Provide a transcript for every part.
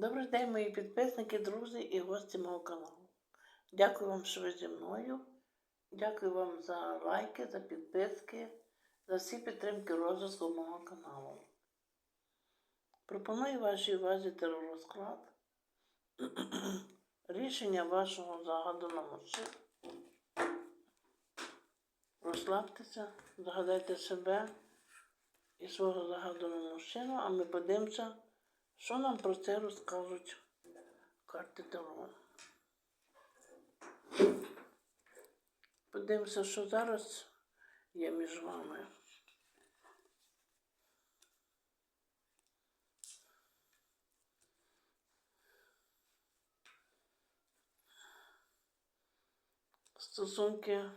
Добрий день, мої підписники, друзі і гості мого каналу. Дякую вам, що ви зі мною. Дякую вам за лайки, за підписки, за всі підтримки розвитку мого каналу. Пропоную вашій увазі теророзклад. Рішення вашого загаданого мужчини. Розслабтеся, загадайте себе і свого загаданого мужчину, а ми подивимося, що нам про це розкажуть карти Таро. Подивимося, що зараз є між вами. Стосунки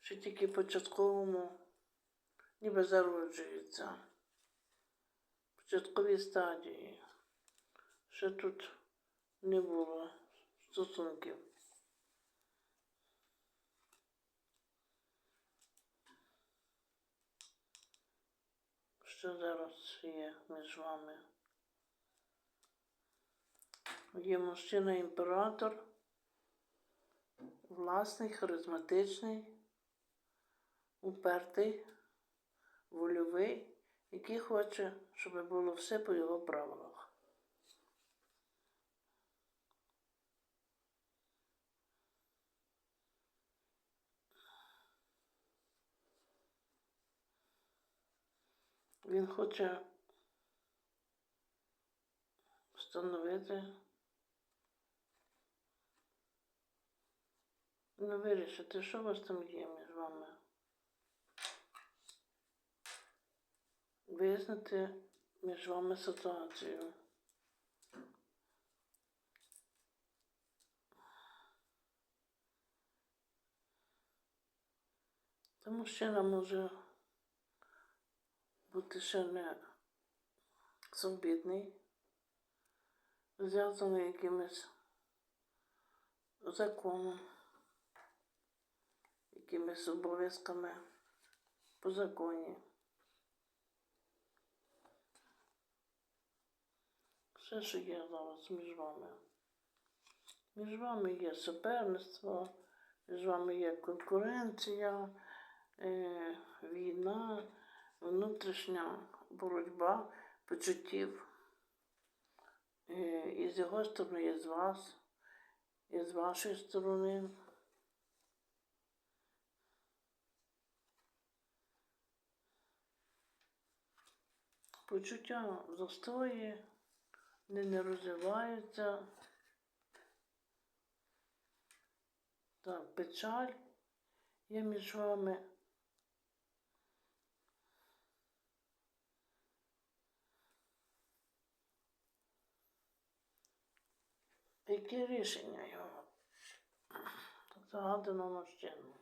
ще тільки початковому ніби зароджуються. Початкові стадії. Ще тут не було стосунків. Що зараз є між вами? Є мужчина імператор, власний, харизматичний, упертий, вольовий, який хоче, щоб було все по його правилах. Він хоче встановити, ну, вирішити, що у вас там є між вами. Визнати між вами ситуацію. Та мужчина може бути ще не совбідний, зв'язаний якимось законом, якимись обов'язками по законі. Все, що є зараз між вами. Між вами є суперництво, між вами є конкуренція, е, війна, внутрішня боротьба почуттів. Е, і з його сторони, і з вас, і з вашої сторони. Почуття застої, не, не розвиваються. Так, печаль є між вами. Яке рішення його? Загадано мужчину.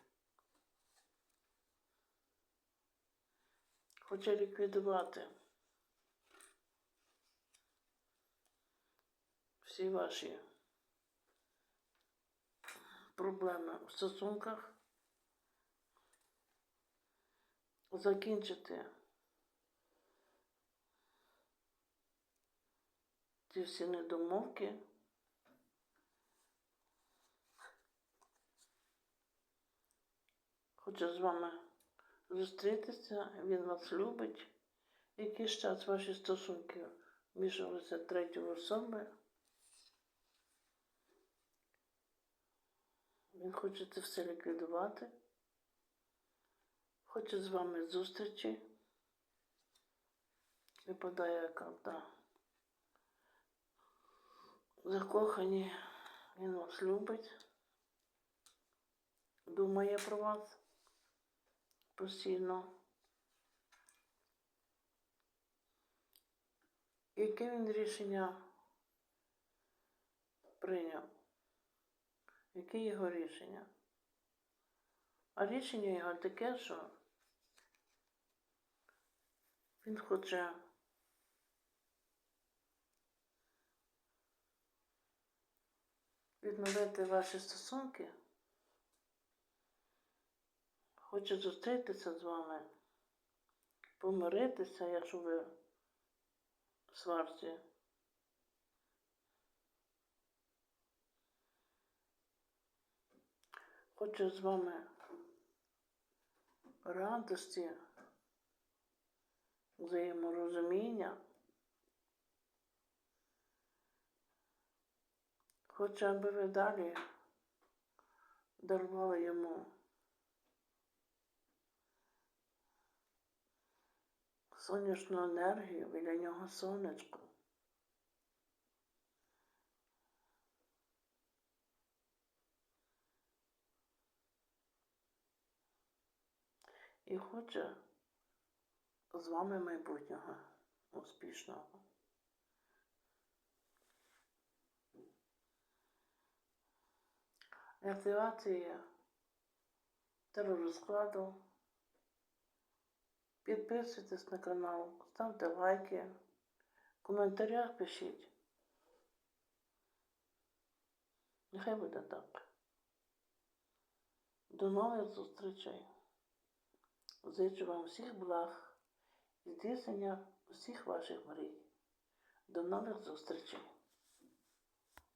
Хоче ліквідувати всі ваші проблеми в стосунках, закінчити ці всі недомовки. Хоче з вами зустрітися, він вас любить. Якийсь час ваші стосунки мішалися третьої особи. Він хоче це все ліквідувати. Хоче з вами зустрічі. Випадає карта. Закохані, він вас любить. Думає про вас постійно. Яке він рішення прийняв? Яке його рішення? А рішення його таке, що він хоче відновити ваші стосунки, хоче зустрітися з вами, помиритися, якщо ви сварці. Хочу з вами радості, взаєморозуміння. Хочу, аби ви далі дарували йому сонячну енергію біля нього сонечко. І хоче з вами майбутнього успішного. Активація теророзкладу. Підписуйтесь на канал, ставте лайки, в коментарях пишіть. Нехай буде так. До нових зустрічей. Зичу вам всіх благ і здійснення усіх ваших мрій. До нових зустрічей.